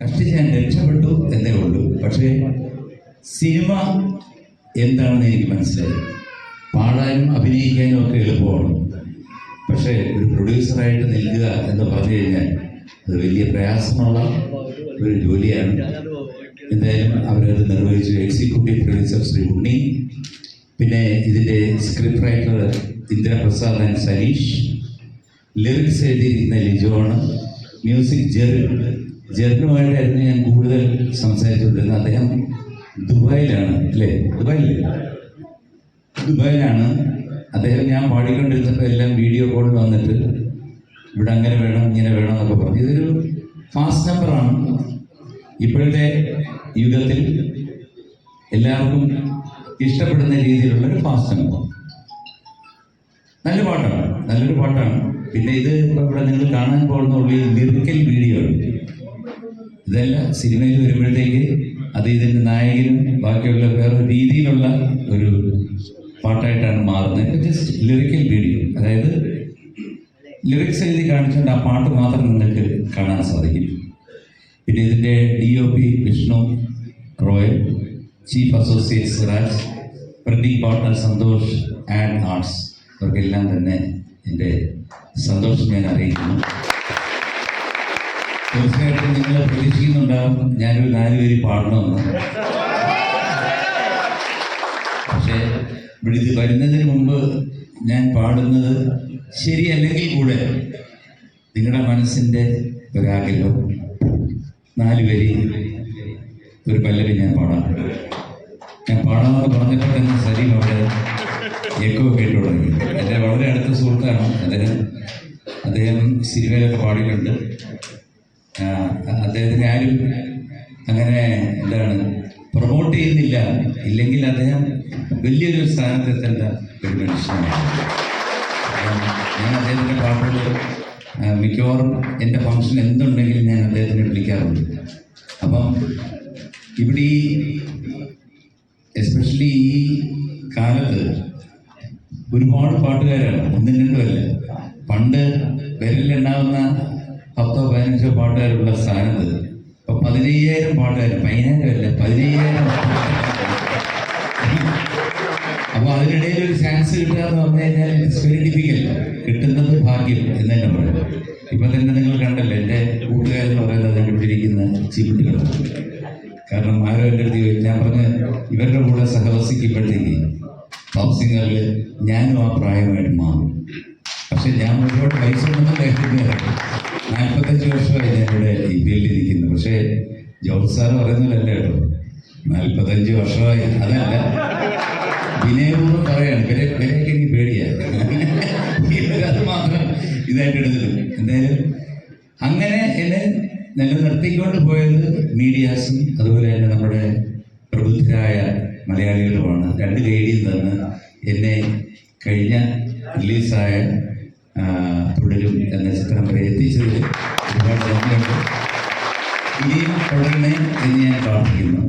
കഷ്ടിച്ച് ഞാൻ രക്ഷപ്പെട്ടു എന്നേ ഉള്ളൂ. പക്ഷേ സിനിമ എന്താണെന്ന് എനിക്ക് മനസ്സിലായി. പാടാനും അഭിനയിക്കാനും ഒക്കെ എളുപ്പമാണ്. പക്ഷേ ഒരു പ്രൊഡ്യൂസറായിട്ട് നിൽക്കുക എന്ന് പറഞ്ഞു കഴിഞ്ഞാൽ അത് വലിയ പ്രയാസമുള്ള ഒരു ജോലിയാണ്. എന്തായാലും അവരത് നിർവഹിച്ചു. എക്സിക്യൂട്ടീവ് പ്രൊഡ്യൂസർ ശ്രീ ഉണ്ണി പിന്നെ ഇതിന്റെ script writer Indraprasad and Saneesh lyrics എഴുതിയിരിക്കുന്ന ലിജോണ് മ്യൂസിക് ജെറിൻ ജെറിനുമായിട്ടായിരുന്നു ഞാൻ കൂടുതൽ സംസാരിച്ചുകൊണ്ടിരുന്നത് അദ്ദേഹം ദുബായിലാണ് അല്ലേ? ദുബായിലല്ലേ? ദുബായിലാണ്. അദ്ദേഹം ഞാൻ പാടിക്കൊണ്ടിരുന്നപ്പോൾ എല്ലാം വീഡിയോ കോളിൽ വന്നിട്ട് ഇവിടെ അങ്ങനെ വേണം ഇങ്ങനെ വേണം എന്നൊക്കെ പറഞ്ഞു. ഇതൊരു ഫാസ്റ്റ് നമ്പറാണ് ഇപ്പോഴത്തെ യുഗത്തിൽ എല്ലാവർക്കും ഇഷ്ടപ്പെടുന്ന രീതിയിലുള്ള ഒരു ഫാസ്റ്റ് നമ്പർ നല്ല പാട്ടാണ്. നല്ലൊരു പാട്ടാണ്. പിന്നെ ഇത് ഇവിടെ നിങ്ങൾ കാണാൻ പോകുന്ന ഉള്ളിൽ ലിറിക്കൽ വീഡിയോ ആണ്. ഇതെല്ലാം സിനിമയിൽ വരുമ്പോഴത്തേക്ക് അത് ഇതിന്റെ നായകനും ബാക്കിയുള്ള വേറെ രീതിയിലുള്ള ഒരു പാട്ടായിട്ടാണ് മാറുന്നത്. ഇപ്പം ജസ്റ്റ് ലിറിക്കൽ വീഡിയോ അതായത് ലിറിക്സ് എഴുതി കാണിച്ചുകൊണ്ട് ആ പാട്ട് മാത്രം നിങ്ങൾക്ക് കാണാൻ സാധിക്കും. പിന്നെ ഇതിന്റെ D O P Vishnu royal chief associate Siraj printing partner Santhosh and arts. ഇവർക്കെല്ലാം തന്നെ എന്റെ സന്തോഷം ഞാൻ അറിയിക്കുന്നു. തീർച്ചയായിട്ടും നിങ്ങൾ പ്രതീക്ഷിക്കുന്നുണ്ടാവും. ഞാനൊരു നാലുപേര് പാടണമെന്ന്. പക്ഷേ ഇത് വരുന്നതിന് മുമ്പ് ഞാൻ പാടുന്നത് ശരിയല്ലെങ്കിൽ കൂടെ നിങ്ങളുടെ മനസ്സിന്റെ ഒരാഗ്രഹം. നാല് വരി ഒരു പല്ലവി ഞാൻ പാടാം. ഞാൻ പാടാമെന്ന് പറഞ്ഞപ്പോൾ തന്നെ സലീം അവിടെ എക്കോ കേട്ടു തുടങ്ങി. എന്റെ വളരെ അടുത്ത സുഹൃത്താണ് അദ്ദേഹം. അദ്ദേഹം സിനിമയിലൊക്കെ പാടിയിട്ടുണ്ട്. അദ്ദേഹത്തിന് ആരും അങ്ങനെ എന്താണ് പ്രൊമോട്ട് ചെയ്യുന്നില്ല. ഇല്ലെങ്കിൽ അദ്ദേഹം വലിയൊരു സ്ഥാനത്തെത്തേണ്ട ഒരു മനുഷ്യനാണ്. ഞാൻ അദ്ദേഹത്തിന്റെ പാട്ടുകൾ മിക്കവാറും എന്റെ ഫംഗ്ഷൻ എന്തുണ്ടെങ്കിലും ഞാൻ അദ്ദേഹത്തിനെ വിളിക്കാറുണ്ട്. അപ്പം ഇവിടെ ഈ എസ്പെഷ്യലി ഈ കാലത്ത് ഒരുപാട് പാട്ടുകാരാണ് ഒന്നും രണ്ടുമല്ല. പണ്ട് വിരലിലുണ്ടാവുന്ന പത്തോ പതിനഞ്ചോ പാട്ടുകാരുള്ള സ്ഥാനത്ത് ഇപ്പൊ പതിനയ്യായിരം പാട്ടുകാർ പതിനായിരം അല്ല പതിനയ്യായിരം അപ്പൊ അതിനിടയിൽ ഒരു ചാൻസ് കിട്ടുക എന്ന് പറഞ്ഞു കഴിഞ്ഞാൽ കിട്ടുന്നത് ഭാഗ്യം എന്ന് തന്നെ പറയും ഇപ്പൊ തന്നെ നിങ്ങൾ കണ്ടല്ലോ എന്റെ കൂട്ടുകാരെന്ന് പറയുന്നത് കണ്ടിരിക്കുന്ന ചീപ്പിട്ടുകൾ കാരണം ആരോ എന്റെ അടുത്ത് ഞാൻ പറഞ്ഞ ഇവരുടെ കൂടെ സഹവസിക്കുമ്പോഴത്തേക്ക് ഹൗസിങ്ങളിൽ ഞാനും ആ പ്രായമായിട്ട് മാറും. പക്ഷെ ഞാൻ ഒരുപാട് പൈസ ഒന്നും നാൽപ്പത്തഞ്ച് വർഷമായി എല്ലിൽ ഇരിക്കുന്നു. പക്ഷേ ജോസ് സാറ് പറയുന്നതല്ല കേട്ടോ? നാൽപ്പത്തഞ്ച് വർഷമായി. അതല്ല. വിനയപൂർവം പറയാണ്. വില വിലയൊക്കെ എനിക്ക് പേടിയാണ് അത് മാത്രം ഇതായിട്ട് എടുത്തത് എന്തായാലും അങ്ങനെ എന്നെ നിലനിർത്തിക്കൊണ്ട് പോയത് മീഡിയാസും അതുപോലെ തന്നെ നമ്മുടെ പ്രബുദ്ധരായ മലയാളികളുമാണ്. രണ്ട് ലേഡിയിൽ നിന്ന് എന്നെ കഴിഞ്ഞ റിലീസായ തുടരും എന്ന ചിത്രം വരെ എത്തിച്ചതിൽ ഒരുപാട് നന്ദിയുണ്ട്. ഇനിയും തുടരണേ എന്ന് ഞാൻ പ്രാർത്ഥിക്കുന്നു.